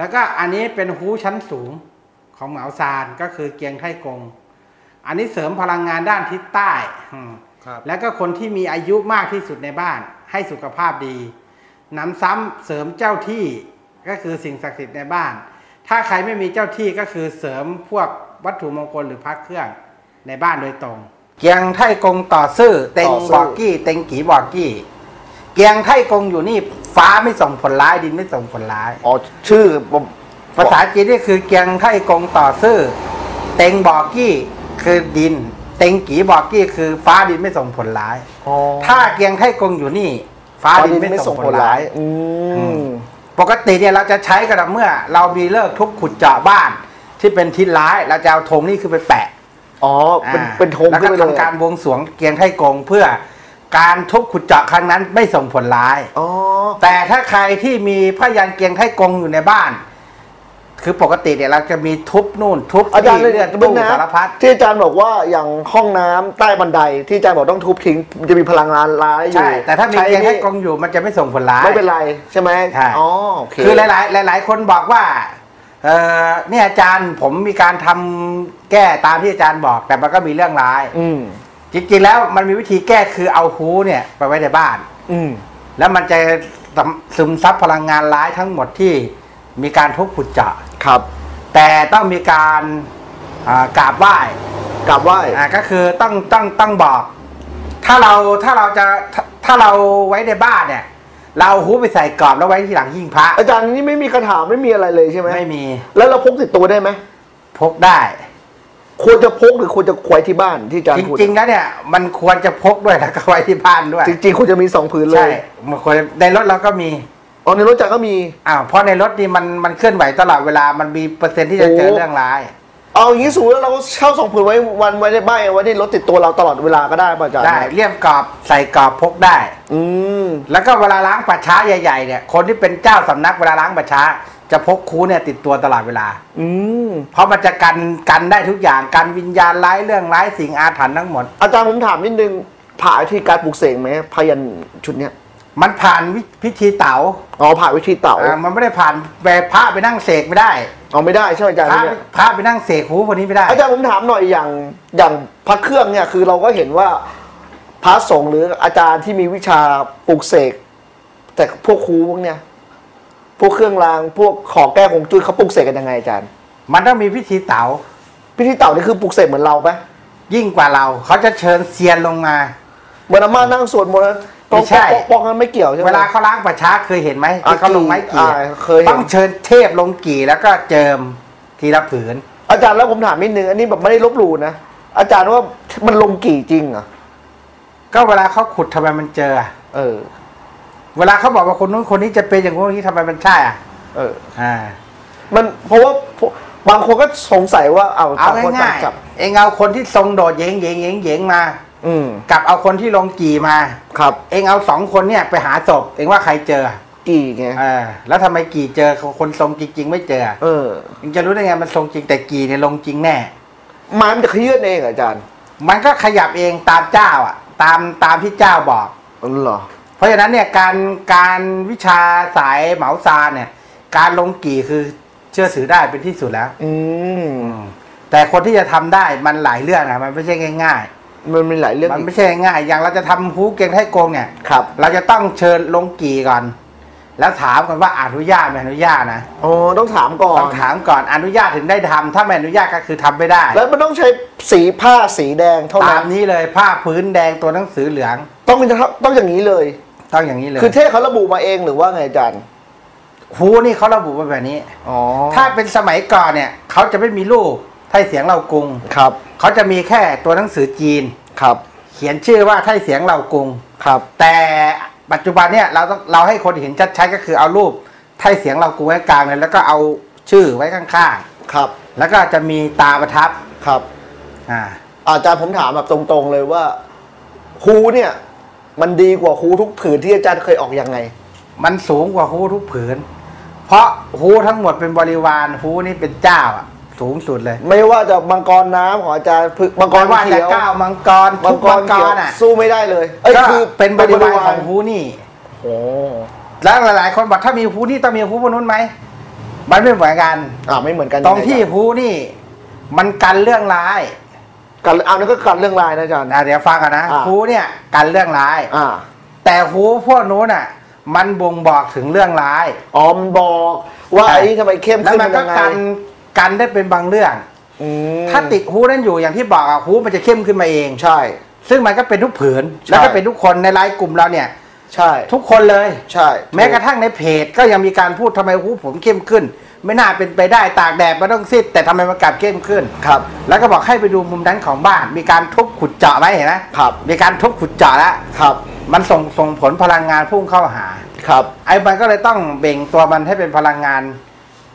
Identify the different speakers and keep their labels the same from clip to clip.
Speaker 1: แล้วก็อันนี้เป็นฮูชั้นสูงของเหมาซานก็คือเกียงไทกง อันนี้เสริมพลังงานด้านทิศใต้อืม
Speaker 2: ครับ
Speaker 1: แล้วก็คนที่มีอายุมากที่สุดในบ้าน ให้สุขภาพดีน้ำซ้ำเสริมเจ้าที่ก็คือสิ่งศักดิ์สิทธิ์ในบ้าน ถ้าใครไม่มีเจ้าที่ก็คือเสริมพวกวัตถุมงคลหรือพระเครื่องในบ้านโดยตรง เกียงไทกงต่อซื่อเต็ง
Speaker 3: ต่อซื่อ
Speaker 1: บอกกี้เต็งกีบอกกี้ เกียงไทกงอยู่นี่ ฟ้าไม่ส่งผลร้ายดินไม่ส่งผลร้าย
Speaker 3: อ๋อชื่อผม
Speaker 1: ภาษาจีนนี่คือเกียงไทกงต่อซื่อเต็งบอกกี้คือดิน เต็งกีบอกกี้คือฟ้าดินไม่ส่งผลร้าย
Speaker 3: อ๋อ
Speaker 1: ถ้าเกียงไทกงอยู่นี่ ฟ้า
Speaker 3: ฟ้า
Speaker 1: ดิ
Speaker 3: ดิ
Speaker 1: น
Speaker 3: น
Speaker 1: ไม่
Speaker 3: ไม่
Speaker 1: ส่
Speaker 3: ส่
Speaker 1: ง
Speaker 3: ง
Speaker 1: ผ
Speaker 3: ผ
Speaker 1: ล
Speaker 3: ล
Speaker 1: ร้า
Speaker 3: ร้ายยอืม
Speaker 1: ปกติเนี่ยเราจะใช้กันเมื่อ เรามีเลิกทุบขุดเจาะบ้าน ที่เป็นทิศร้ายเราจะเอาธงนี่คือไปแปะ
Speaker 3: อ๋อ เป็น
Speaker 1: อ่า
Speaker 3: เป็นธง
Speaker 1: แล้ว
Speaker 3: ขึ้
Speaker 1: ก็
Speaker 3: นไปเลย
Speaker 1: ทำการบวงสรวงเกียงไทกงเพื่อ การทุบขุดเจาะครั้งนั้นไม่ส่งผลร้าย
Speaker 3: อ๋อ
Speaker 1: แต่ถ้าใครที่มีพยันเกียงไทกงอยู่ในบ้าน คือปกติเนี่ยเราจะมีทุบนู่นทุบ
Speaker 3: อาจารย์
Speaker 1: นี่
Speaker 3: เลย
Speaker 1: เลือด
Speaker 3: เบิ่
Speaker 1: ตู้
Speaker 3: งนะ
Speaker 1: สารพัด
Speaker 3: ที่อาจารย์บอกว่าอย่างห้องน้ำใต้บันไดที่อาจารย์บอกต้องทุบทิ้งมันจะมีพลังงานร้ายอยู่
Speaker 1: ใช่ แต่ถ้ามี
Speaker 3: ใช้
Speaker 1: เกียงไท
Speaker 3: นี่
Speaker 1: กงอยู่มันจะไม่ส่งผลร้าย
Speaker 3: ไม่เป็นไรใช่ไหม
Speaker 1: ใช่
Speaker 3: อ๋อโอเค
Speaker 1: คือหลาย ๆ หลาย ๆ คนบอกว่าเออเนี่ยอาจารย์ผมมีการทำแก้ตามที่อาจารย์บอก แต่มันก็มีเรื่องร้าย
Speaker 3: อืม
Speaker 1: จริงๆแล้วมันมีวิธีแก้คือเอาฮูเนี่ยไปไว้ในบ้าน
Speaker 3: อืม
Speaker 1: แล้วมันจะซึมซับพลังงานร้ายทั้งหมดที่มีการทุบขุดเจาะ
Speaker 3: ครับ
Speaker 1: แต่ต้องมีการอ่ากราบไหว้
Speaker 3: กลับไหว้
Speaker 1: อ่าก็คือต้องต้องต้องบอก ถ้าเราถ้าเราจะถ้าถ้าเราไว้ในบ้านเนี่ย เราเอาฮูไปใส่กรอบแล้วไว้ที่หลังหิ้งพระ
Speaker 3: อาจารย์นี่ไม่มีคาถาไม่มีอะไรเลยใช่ไหม
Speaker 1: ไม่มี
Speaker 3: แล้วเราพกติดตัวได้ไหม
Speaker 1: พกได้
Speaker 3: ควรจะพกหรือควรจะไว้ที่บ้านที่อาจาร
Speaker 1: จ
Speaker 3: ย์พูด
Speaker 1: ริงๆแล้วเนี่ยมันควรจะพกด้วยแล้วก็ไว้ที่บ้านด้วย
Speaker 3: จริงๆควรจะมีสองผืนเล
Speaker 1: ใช่
Speaker 3: ย
Speaker 1: มันควรในรถเราก็มี
Speaker 3: อ๋อในรถอาจารย์ก็มี
Speaker 1: อ้าวเพราะในรถนี่มันมันเคลื่อนไหวตลอดเวลามันมีเปอร์เซ็นต์ที่จะเจอ
Speaker 3: โอ้
Speaker 1: เรื่องร้าย
Speaker 3: เอาอย่างนี้สมมติว่าเราเช่าสองผืนไว้วันไว้ในบ้านไว้ในรถติดตัวเราตลอดเวลาก็ได้ป่ะอาจารย์
Speaker 1: ได้เลี่ยมกรอบใส่กรอบพกได้
Speaker 3: อืม
Speaker 1: แล้วก็เวลาล้างป่าช้าใหญ่ๆเนี่ยคนที่เป็นเจ้าสำนักเวลาล้างป่าช้า จะพกคูเนี่ยติดตัวตลอดเวลา
Speaker 3: อืม
Speaker 1: เพราะมันจะกันกันได้ทุกอย่างกันวิญญาณร้ายเรื่องร้ายสิ่งอาถรรพ์ทั้งหมด
Speaker 3: อาจารย์ผมถามนิดนึงผ่านวิธีการปลูกเสกไหมพยันชุดเนี้ย
Speaker 1: มันผ่านวิพิธีเต๋า
Speaker 3: อ๋อผ่านวิธีเต่า
Speaker 1: อ่ามันไม่ได้ผ่านแบบพระไปนั่งเสกไม่ได้
Speaker 3: เอาไม่ได้ใช่ไหมอาจารย์
Speaker 1: พระ
Speaker 3: เนี่ย
Speaker 1: พระไปนั่งเสกหูคนนี้ไม่ได้
Speaker 3: อาจารย์ผมถามหน่อยอย่างอย่างพระเครื่องเนี่ยคือเราก็เห็นว่าพระสงฆ์หรืออาจารย์ที่มีวิชาปลูกเสกแต่พวกครูพวกเนี้ย พวกเครื่องราง พวกของแก้ของจุ้ยเขาปลูกเสกกันยังไงอาจารย์
Speaker 1: มันต้องมีพิธีเต๋า
Speaker 3: พิธีเต่านี่คือปลูกเสกเหมือนเราปะ
Speaker 1: ยิ่งกว่าเรา เขาจะเชิญเซียนลงมา
Speaker 3: เหมือนอาม่านั่งสวดมนต์
Speaker 1: ไม่ใช่
Speaker 3: ปอกปอกนั้นไม่เกี่ยวใช่ไหม
Speaker 1: เวลาเขาล้างป่าช้าเคยเห็นไหมที่เขาลงไม้กี่
Speaker 3: อ่าเคยเห็น
Speaker 1: ต้องเชิญเทพลงกี่แล้วก็เจิมทีละผืน
Speaker 3: อาจารย์แล้วผมถามนิดนึงอันนี้แบบไม่ได้ลบหลู่นะ อาจารย์ว่ามันลงกี่จริงเหรอะ
Speaker 1: ก็เวลาเขาขุดทำไมมันเจออะ
Speaker 3: เออ
Speaker 1: เวลาเขาบอกว่าคนนู้นคนนี้จะเป็นอย่างนู้นอย่างนี้ทำไมมันใช่อะ
Speaker 3: เออ
Speaker 1: อ่า
Speaker 3: มันเพราะว่าบางคนก็สงสัยว่าเอา
Speaker 1: เอา
Speaker 3: ต่างคน
Speaker 1: ง่า
Speaker 3: ต่ายงจับ
Speaker 1: ๆเองเอาคนที่ทรงโดดเยงเยงเยงเยงมา
Speaker 3: อืม
Speaker 1: กับเอาคนที่ลงกี่มา
Speaker 3: ครับ
Speaker 1: เองเอาสองคนเนี่ยไปหาศพเองว่าใครเจอ
Speaker 3: กี่ไง
Speaker 1: เออแล้วทำไมกี่เจอคนทรงจริง ๆ ไม่เจอ
Speaker 3: เออ
Speaker 1: เองจะรู้ได้ไงมันทรงจริงแต่กี่เนี่ยลงจริงแน่
Speaker 3: ไม้มันจะเคลื่อนเองเหรออาจารย์
Speaker 1: มันก็ขยับเองตามเจ้าอะ ตามตามที่เจ้าบอก
Speaker 3: อ๋อเหรอ
Speaker 1: เพราะฉะนั้นเนี่ยการการวิชาสายเหมาซานเนี่ย การลงกี่คือเชื่อถือได้เป็นที่สุดแล้ว
Speaker 3: อืม
Speaker 1: แต่คนที่จะทำได้มันหลายเรื่องนะมันไม่ใช่ง่าย
Speaker 3: มันมีหลายเรื่อง
Speaker 1: ๆมัน
Speaker 3: อีก
Speaker 1: ไม่ใช่ง่ายๆอย่างเราจะทำฮูเกงไทโกงเนี่ย
Speaker 3: ครับ
Speaker 1: เราจะต้องเชิญลงกี่ก่อนแล้วถามกันว่าอนุญาตไม่อนุญาตนะ
Speaker 3: อ๋อต้องถามก่อน
Speaker 1: ต้องถามก่อนอนุญาตถึงได้ทำถ้าไม่อนุญาตก็คือทำไม่ได้
Speaker 3: แล้วมันต้องใช้สีผ้าสีแดงเท่า
Speaker 1: ตา
Speaker 3: นั้
Speaker 1: ม
Speaker 3: น
Speaker 1: นี้เลยผ้าพื้นแดงตัวหนังสือเหลือง
Speaker 3: ต้องเป็นต้องอย่างนี้เลย
Speaker 1: ต้องอย่างนี้เลย
Speaker 3: คือเทพเขาระบุมาเองหรือว่าไงอาจารย์
Speaker 1: ฮูนี่เขาระบุมาแบบนี้
Speaker 3: อ๋อ
Speaker 1: ถ้าเป็นสมัยก่อนเนี่ยเขาจะไม่มีรูปไทยเสียงเรากรุง
Speaker 3: ครับ
Speaker 1: เขาจะมีแค่ตัวหนังสือจีน
Speaker 3: ครับ
Speaker 1: เขียนชื่อว่าไทยเสียงเรากรุง
Speaker 3: ครับ
Speaker 1: แต่ปัจจุบันเนี่ยเราต้องเราให้คนเห็นชัดๆก็คือเอารูปไทยเสียงเรากรุงไว้กลางเลยแล้วก็เอาชื่อไว้ข้าง
Speaker 3: ครับ
Speaker 1: ๆแล้วก็จะมีตาประทับ
Speaker 3: ครับ
Speaker 1: อ่า
Speaker 3: อาจารย์ผมถามแบบตรงๆเลยว่าครูเนี่ย มันดีกว่าครูทุกผืนที่อาจารย์เคยออกยังไง
Speaker 1: มันสูงกว่าฮูทุกผืน เพราะฮูทั้งหมดเป็นบริวารฮูนี่เป็นเจ้าอะสูงสุดเลย
Speaker 3: ไม่ว่าจะมังกรน้ำของอาจารย์พึมังกร
Speaker 1: ไม่ว่า
Speaker 3: เขี
Speaker 1: จะ
Speaker 3: ยว
Speaker 1: ก้าวมังกร
Speaker 3: มั
Speaker 1: ทุ
Speaker 3: ง
Speaker 1: ก
Speaker 3: ก
Speaker 1: มั
Speaker 3: รง
Speaker 1: ก
Speaker 3: เขียว
Speaker 1: รอะ
Speaker 3: สู้ไม่ได้เลยเอ้ย
Speaker 1: ก็
Speaker 3: คือ
Speaker 1: เป็นบริวารของฮูนี่
Speaker 3: โอ้
Speaker 1: แล้วหลายๆ คนบอกถ้ามีฮูนี่ต้องมีฮูพวกนู้นไหมมันไม่เหมือนกัน
Speaker 3: อ่าไม่เหมือนกัน
Speaker 1: ตรงที่
Speaker 3: ยัไอาจา
Speaker 1: ฮูนี่ มันกันเรื่องร้าย
Speaker 3: กันเอานั่นก็กันเรื่องลายนะอาจารย์
Speaker 1: อะเดี๋ยวฟังกันนะ
Speaker 3: อ่า
Speaker 1: ฮูเนี่ยกันเรื่องร้าย
Speaker 3: อ่า
Speaker 1: แต่ฮูพวกนู้นอะ มันบ่งบอกถึงเรื่องร้าย
Speaker 3: อ๋อมันบอกว่า
Speaker 1: ใช่
Speaker 3: ไอ้นี่ทำไมเข้ม
Speaker 1: แล้ว
Speaker 3: ขึ้น
Speaker 1: มัน
Speaker 3: เป็น
Speaker 1: ก็
Speaker 3: ยังไง
Speaker 1: กันกันได้เป็นบางเรื่อง
Speaker 3: อืม
Speaker 1: ถ้าติดฮูนั้นอยู่อย่างที่บอกอะฮูมันจะเข้มขึ้นมาเอง
Speaker 3: ใช่
Speaker 1: ซึ่งมันก็เป็นทุกผืน
Speaker 3: ใช่
Speaker 1: แล้วก็เป็นทุกคนในไลน์กลุ่มเราเนี่ย
Speaker 3: ใช่
Speaker 1: ทุกคนเลย
Speaker 3: ใช่
Speaker 1: แม้กระทั่งในเพจก็ยังมีการพูดทำไมฮูผมเข้มขึ้น ไม่น่าเป็นไปได้ตากแดดมันต้องซีดแต่ทำไมมันกลับเข้มขึ้น
Speaker 3: ครับ
Speaker 1: แล้วก็บอกให้ไปดูมุมนั้นของบ้าน มีการทุบขุดเจาะไว้เห็นไหม
Speaker 3: ครับ
Speaker 1: มีการทุบขุดเจาะแล้ว
Speaker 3: ครับ
Speaker 1: มันส่งส่งผลพลังงานพุ่งเข้าหา
Speaker 3: ครับ
Speaker 1: ไอ้มันก็เลยต้องเบ่งตัวมันให้เป็นพลังงาน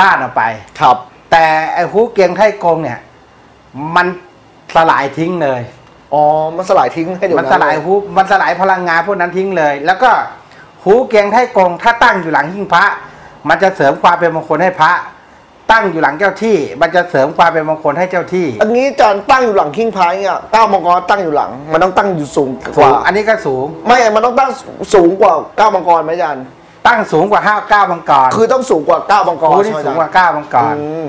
Speaker 1: ต้านออกไป
Speaker 3: ครับ
Speaker 1: แต่ไอ้ฮูเกียงไทกงเนี่ย มันสลายทิ้งเลย
Speaker 3: อ๋อ มันสลายทิ้งให้เดี๋ยว
Speaker 1: มันสลายฮูมันสลายพลังงานพวกนั้นทิ้งเลย แล้วก็ฮูเกียงไทกงถ้าตั้งอยู่หลังหิ้งพระ มันจะเสริมความเป็นมงคลให้พระ ตั้งอยู่หลังเจ้าที่ มันจะเสริมความเป็นมงคลให้เจ้าที่
Speaker 3: อันนี้อาจารย์ตั้งอยู่หลังคิงพายเนี่ยเก้ามังกรตั้งอยู่หลัง มันต้องตั้งอยู่สูงก
Speaker 1: สู
Speaker 3: ว่า ง
Speaker 1: อันนี้ก็สูง
Speaker 3: ไม่ มันต้องตั้งสูงกว่าเก้ามังกรไหมอาจารย์
Speaker 1: ตั้งสูงกว่าห้าเก้ามังกร
Speaker 3: คือต้องสูงกว่าเก้ามังกร
Speaker 1: ฮู
Speaker 3: ใช่
Speaker 1: ที่
Speaker 3: ไหมอา
Speaker 1: สู
Speaker 3: จางร
Speaker 1: กว่า
Speaker 3: ย์
Speaker 1: เก้ามังกร
Speaker 3: อืม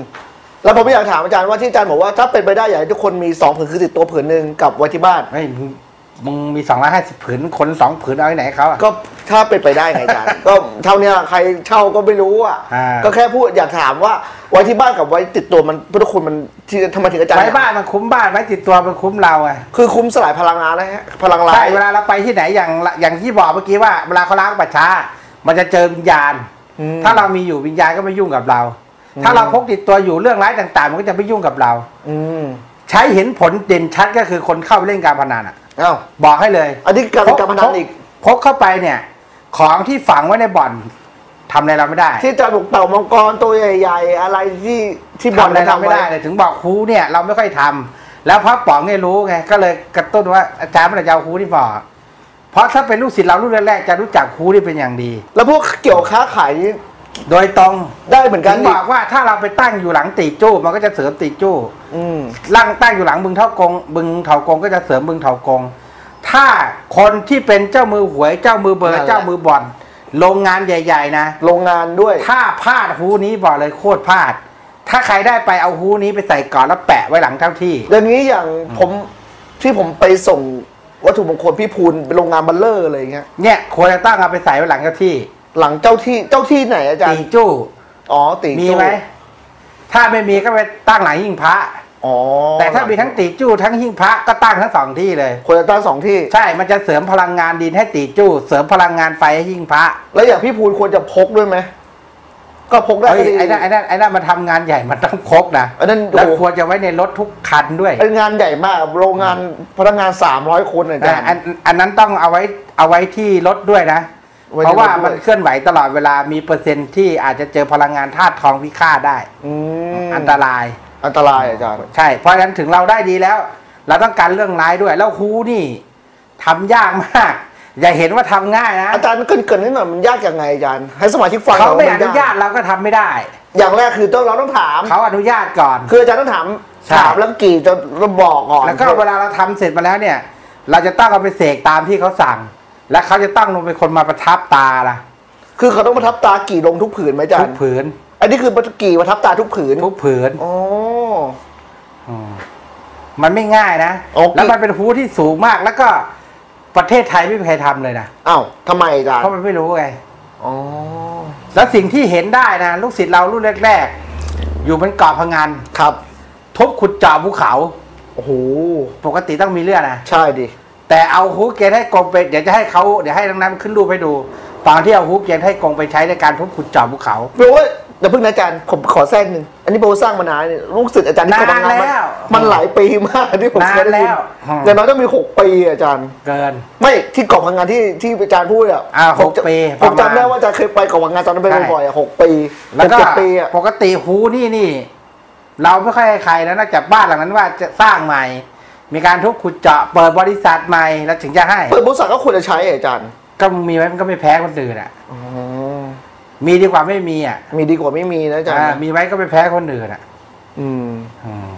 Speaker 3: แล้วผมอยากถามอาจารย์ว่าที่อาจารย์บอกว่าถ้าเป็นไปได้อยากให้ทุกคนมีสองผืนคือติดตัวผืนหนึ่งกลับไว้ที่บ้าน
Speaker 1: ไม่ มึงมึงมีสองร้อยห้าสิบผืนคนสองผืนเอาที่ไหนเขาอะ
Speaker 3: ก็ถ้าเป็นไปได้ไงอาจารย์ ก็เท่าเนี้ยใครเช่าก็ไม่รู้อะ
Speaker 1: อ่า
Speaker 3: ก็แค่พูดอยากถามว่าไว้ที่บ้านกับไว้ติดตัวมันพุทธคุณมันที่ทำไมถึงอาจารย์
Speaker 1: ไว้บ้านมันคุ้มบ้านไว้ติดตัวมันคุ้มเราไง
Speaker 3: คือคุ้มสลายพลังงานนะฮะพลังร้า
Speaker 1: ใช่
Speaker 3: ย
Speaker 1: เวลาเราไปที่ไหนอย่างอย่างที่บอกเมื่อกี้ว่าเวลาเขาล้างป่าช้า มันจะเจอวิญญาณ
Speaker 3: อืม
Speaker 1: ถ้าเรามีอยู่วิญญาณก็ไม่ยุ่งกับเราถ้าเราพกติดตัวอยู่เรื่องร้ายต่าง ๆ มันก็จะไม่ยุ่งกับเรา
Speaker 3: อืม
Speaker 1: ใช้เห็นผลเด่นชัดก็คือคนเข้าไปเล่นการพนันอะ
Speaker 3: อ้าว
Speaker 1: บอกให้เลย
Speaker 3: อันนี้การเป็นการพนันอีก
Speaker 1: พกเข้าไปเนี่ย ของที่ฝังไว้ในบ่อนทำอะไรเราไม่ได้
Speaker 3: ที่อาจารย์บอกเต่ามังกรตัวใหญ่ๆ อะไรที่ที่บอล
Speaker 1: ทำอะไรเราไม่ได้
Speaker 3: ว้
Speaker 1: เลยถึงบอกครูเนี่ยเราไม่ค่อยทำแล้วพระป๋องเนี่ยรู้ไงก็เลยกระตุ้นว่าอาจารย์ไม่ได้จะเอาครูที่บอกเพราะถ้าเป็นลูกศิษย์เรารุ่นแรกๆจะรู้จักครูที่เป็นอย่างดี
Speaker 3: แล้วพวกเกี่ยวค้าขายนี่
Speaker 1: โดยตรง
Speaker 3: ได้เหมือนกั
Speaker 1: ถึ
Speaker 3: น
Speaker 1: ง
Speaker 3: อี
Speaker 1: บ
Speaker 3: ก
Speaker 1: อกว่าถ้าเราไปตั้งอยู่หลังตีจู้มันก็จะเสริมตีจู้
Speaker 3: อืม
Speaker 1: ล่างตั้งอยู่หลังบึงเท่ากง บึงเถากงก็จะเสริมบึงเถากง ถ้าคนที่เป็นเจ้ามือหวยเจ้ามือเบอ
Speaker 3: นั่
Speaker 1: ร์
Speaker 3: นแหละ
Speaker 1: เจ้ามือบ่อน โรงงานใหญ่ ๆ นะ
Speaker 3: โรงงานด้วย
Speaker 1: ถ้าพลาดฮูนี้บอกเลยโคตรพลาด ถ้าใครได้ไปเอาฮูนี้ไปใส่ก่อนแล้วแปะไว้หลังเจ้าที่
Speaker 3: อย่างนี้อย่างผมที่ผมไปส่งวัตถุมงคลพี่พูนเป็นโรงงานบัลเลอร์อะไรอย่างเงี้ย
Speaker 1: เนี่ยควรจะตั้งเอาไปใส่ไว้หลังเจ้าที่
Speaker 3: หลังเจ้าที่เจ้าที่ไหนอาจาร
Speaker 1: ตี
Speaker 3: ย์
Speaker 1: จู้
Speaker 3: อ๋อตี
Speaker 1: มี
Speaker 3: จู้
Speaker 1: ไหมถ้าไม่มีก็ไปตั้งหลังหิ้งพระ
Speaker 3: อ๋อ
Speaker 1: แต่ถ้ามีทั้งตีจู้ทั้งหิ้งพระก็ตั้งทั้งสองที่เลย
Speaker 3: ควรจะตั้งสองที่
Speaker 1: ใช่มันจะเสริมพลังงานดินให้ตีจู้เสริมพลังงานไฟให้หิ้งพระ
Speaker 3: แล้วอย่างพี่พูนควรจะพกด้วยไหมก็พกได้
Speaker 1: เฮ้ย
Speaker 3: ก็ดี
Speaker 1: ไอ้นั่นไอ้นั่นไอ้นั่นมันทำงานใหญ่มันต้องพกนะ
Speaker 3: อันนั้น
Speaker 1: แล้ว
Speaker 3: โอ้โห
Speaker 1: ควรจะไว้ในรถทุกคันด้วย
Speaker 3: เป็นงานใหญ่มากโรงงานพนักงานสามร้อยคนอาจารย์
Speaker 1: อันอันนั้นต้องเอาไว้เอาไว้ที่รถด้วยนะ
Speaker 3: ไว้
Speaker 1: เพราะว่า
Speaker 3: ในรถด้วย
Speaker 1: มันเคลื่อนไหวตลอดเวลามีเปอร์เซ็นต์ที่อาจจะเจอพลังงานธาตุทองพิฆาตได้
Speaker 3: อืม
Speaker 1: อันตราย
Speaker 3: อันตรายอาจารย์
Speaker 1: ใช่ เพราะฉะนั้นถึงเราได้ดีแล้ว เราต้องการเรื่องร้ายด้วย แล้วฮูนี่ทำยากมาก อย่าเห็นว่าทำง่ายนะ
Speaker 3: อาจารย์เกรินเกินนิดหน่อยมันยากยังไงอาจารย์ให้สมาชิกฟัง
Speaker 1: เขาไม่
Speaker 3: ห
Speaker 1: อ
Speaker 3: ว่
Speaker 1: นุญาตเราก็ทำไม่ได้
Speaker 3: อย่างแรกคือต้องเราต้องถาม
Speaker 1: เขาอนุญาตก่อน
Speaker 3: คืออาจารย์ต้องถาม
Speaker 1: ใช่
Speaker 3: ถามแล้วกี่จะบอกก่อน
Speaker 1: แล้วก็เวลาเราทำเสร็จมาแล้วเนี่ย เราจะต้องเอาไปเสกตามที่เขาสั่ง และเขาจะต้องลงเป็นคนมาประทับตาล่ะ
Speaker 3: คือเขาต้องประทับตากี่ลงทุกผืนไหมอาจาร
Speaker 1: ทุก
Speaker 3: ย์
Speaker 1: ผืน
Speaker 3: อันนี้คือกี่ประทับตาทุกผืน
Speaker 1: ทุกผืน
Speaker 3: อ๋อ
Speaker 1: อืมมันไม่ง่ายนะ
Speaker 3: โอเค
Speaker 1: แล้วมันเป็นฮูที่สูงมากแล้วก็ประเทศไทยไม่มีใครทำเลยนะ
Speaker 3: อ้าวทำไมอาจารย์
Speaker 1: เพราะมันไม่รู้ไง
Speaker 3: อ๋อ
Speaker 1: แล้วสิ่งที่เห็นได้นะ ลูกศิษย์เรารุ่นแรกๆ อยู่บนเกาะพังงาน
Speaker 3: ครับ
Speaker 1: ทุบขุดเจาะภูเขา
Speaker 3: โอ้โห
Speaker 1: ปกติต้องมีเลือดนะ
Speaker 3: ใช่ดิ
Speaker 1: แต่เอาฮูเกนให้กงไปเดี๋ยวจะให้เขาเดี๋ยวให้ทั้งนั้นขึ้นรูปให้ดูตอนที่เอาฮูเกนให้กงไปใช้ในการทุบขุดเจาะภูเขา
Speaker 3: แปลว่าเดี๋ยวเพิ่งนะอาจารย์ผมขอแทรกหนึ่งอันนี้โบสร้างมานานเนี่ยลูกศิษย์อาจารย์ที่เคยทำงาน
Speaker 1: นาน
Speaker 3: มา
Speaker 1: แล้ว
Speaker 3: มันหลายปีมากที่ผมเคยได้ยิน
Speaker 1: นานแล้ว
Speaker 3: อย่างน้อยต้องมีหกปีอาจารย์
Speaker 1: เกิน
Speaker 3: ไม่ที่เกาะพังงานที่ที่อาจารย์พูดอะ
Speaker 1: อ่า
Speaker 3: ผมจะ
Speaker 1: หกปี
Speaker 3: ผม
Speaker 1: ประมาณ
Speaker 3: จำได้ว่าอาจารย์เคยไปเกาะพังงานตอนนั้นไป
Speaker 1: ใช่
Speaker 3: บ่อยๆอะหกปี
Speaker 1: แล้วก็
Speaker 3: เจ็ดปีอะ
Speaker 1: ปกติฮูนี่นี่ เราไม่ค่อยให้ใครนะนอกจากบ้านหลังนั้นว่าจะสร้างใหม่ มีการทุบขุดเจาะเปิดบริษัทใหม่แล้วถึงจะให้
Speaker 3: เปิดบริษัทก็ควรจะใช้อะอาจารย์
Speaker 1: ก็มีไว้มันก็ไม่แพ้คนอื่นอะ
Speaker 3: อ๋อ
Speaker 1: มีดีกว่าไม่มีอะ
Speaker 3: มีดีกว่าไม่มีนะอาจารย์
Speaker 1: อ่ามีไว้ก็ไม่แพ้คนอื่นอะ
Speaker 3: อืม
Speaker 1: อืม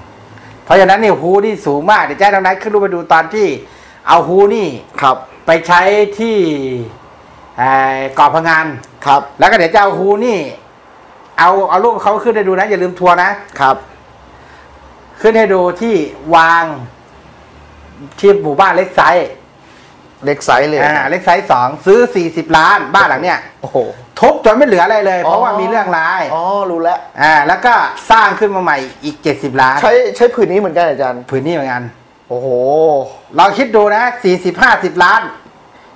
Speaker 1: เพราะฉะนั้นเนี่ยฮูนี่สูงมากเดี๋ยวแจ้งทางนั้นขึ้นรูปไปดูตอนที่เอาฮูนี่
Speaker 3: ครับ
Speaker 1: ไปใช้ที่เอ่อเกาะพังงาน
Speaker 3: ครับ
Speaker 1: แล้วก็เดี๋ยวจะเอาฮูนี่ เอาเอารูปเขาขึ้นให้ดูนะ อย่าลืมทัวร์นะ
Speaker 3: ครับ
Speaker 1: ขึ้นให้ดูที่วาง ที่หมู่บ้านเล็กไซส์
Speaker 3: เล็กไซส์เลย
Speaker 1: อ่าเล็กไซส์สองซื้อสี่สิบล้านบ้านหลังเนี้ย
Speaker 3: โอ้โห
Speaker 1: ทุบจนไม่เหลืออะไรเลย เพ
Speaker 3: อ๋
Speaker 1: ราะ
Speaker 3: อ
Speaker 1: ว่ามีเรื่องร้าย
Speaker 3: อ๋อรู้แล้ว
Speaker 1: อ่าแล้วก็สร้างขึ้นมาใหม่อีกเจ็ดสิบล้าน
Speaker 3: ใช้ใช้ผืนนี้เหมือนกันอาจารย์
Speaker 1: ผืนนี้เหมือนกัน
Speaker 3: โอ้โห
Speaker 1: เราคิดดูนะสี่สิบห้าสิบล้าน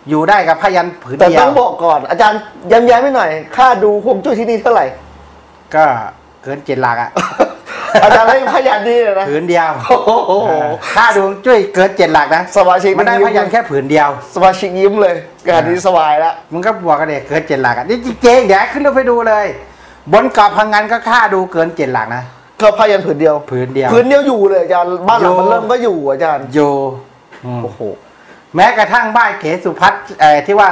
Speaker 1: อยู่ได้กับพยันผืน
Speaker 3: แต่
Speaker 1: เดีย
Speaker 3: ต้
Speaker 1: ว
Speaker 3: องบอกก่อน อาจารย์ย้ำๆไม่หน่อย ค่าดูฮวงจุ้ยที่นี่เท่าไหร่
Speaker 1: ก็เกินเจ็ดหลักอะ
Speaker 3: อาจารย์ให้พยันนี่เลยนะ
Speaker 1: ผืนเดียว
Speaker 3: โอ้โห
Speaker 1: อ่าค่าดวงจุ้ยเกินเจ็ดหลักนะ
Speaker 3: สมาชิก
Speaker 1: มันได้
Speaker 3: ยิ้
Speaker 1: พยันแค่ผืนเดียว
Speaker 3: สมาชิกยิ้มเลยงานนี้สบายแล้ว
Speaker 1: มึงก็บวกกันเด็กเกินเจ็ดหลักอะนี่จริงๆเดี๋ยวขึ้นรูปไปดูเลย บนเกาะพังงานก็ค่าดูเกินเจ็ดหลักนะ
Speaker 3: ก็พยันผืนเดียว
Speaker 1: ผืนเดียว
Speaker 3: ผืนเดียวอยู่เลยอาจารย์บ้านหลัง
Speaker 1: อยู่
Speaker 3: มันเริ่มก็อยู่อาจารย์
Speaker 1: โยอืม
Speaker 3: โอ้โห
Speaker 1: แม้กระทั่งบ้านเขสุพัฒน์เอ่อที่ว่า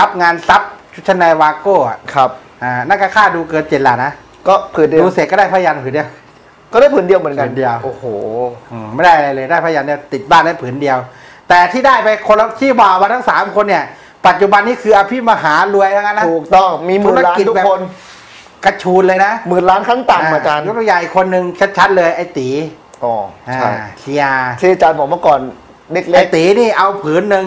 Speaker 1: รับงานซับชุดชั้นในวาโก้อะ
Speaker 3: ครับ
Speaker 1: อ่านั่นก็ค่าดูเกินเจ็ดหลักนะ
Speaker 3: ก็ผืนเดียว
Speaker 1: ดูเสร็จก็ได้พยันผืนเดียว
Speaker 3: ก็ได้ผืนเดียวเหมือนกัน
Speaker 1: ผืนเดียว
Speaker 3: โอ้โห
Speaker 1: อืมไม่ได้อะไรเลยได้พยันเนี่ยติดบ้านได้ผืนเดียว แต่ที่ได้ไปคนละที่บ่าวมาทั้งสามคนเนี่ย ปัจจุบันนี้คืออภิมหารวยทั้งนั้นนะ
Speaker 3: ถูกต้องมีหมื่นล้าน
Speaker 1: ธุรกิจ
Speaker 3: ทุก
Speaker 1: แบบ
Speaker 3: คน
Speaker 1: กระชูนเลยนะ
Speaker 3: หมื่นล้านขั้นต่ำอาจารย์
Speaker 1: ยกตัวอย่างอีกคนหนึ่งชัดๆเลยไอ้ตี
Speaker 3: อ๋อ
Speaker 1: อ่า
Speaker 3: ใช่
Speaker 1: เชียร์
Speaker 3: ที่อาจารย์บอกเมื่อก่อนเล็
Speaker 1: ไอ้
Speaker 3: ก
Speaker 1: ตีนี่เอาผืนหนึ่ง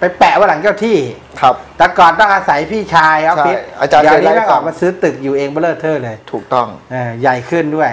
Speaker 1: ไปแปะไว้หลังเจ้าที่
Speaker 3: ๆครับ
Speaker 1: แต่ก่อนต้องอาศัยพี่ชายออฟฟิศ
Speaker 3: ใช่อาจารย์
Speaker 1: เดี๋ยวนี้
Speaker 3: เคยเล่าให้
Speaker 1: แม่งออก
Speaker 3: ฟัง
Speaker 1: มาซื้อตึกอยู่เองเบลเลอร์เทอร์เลย
Speaker 3: ถูกต้อง
Speaker 1: เออใหญ่ขึ้นด้วย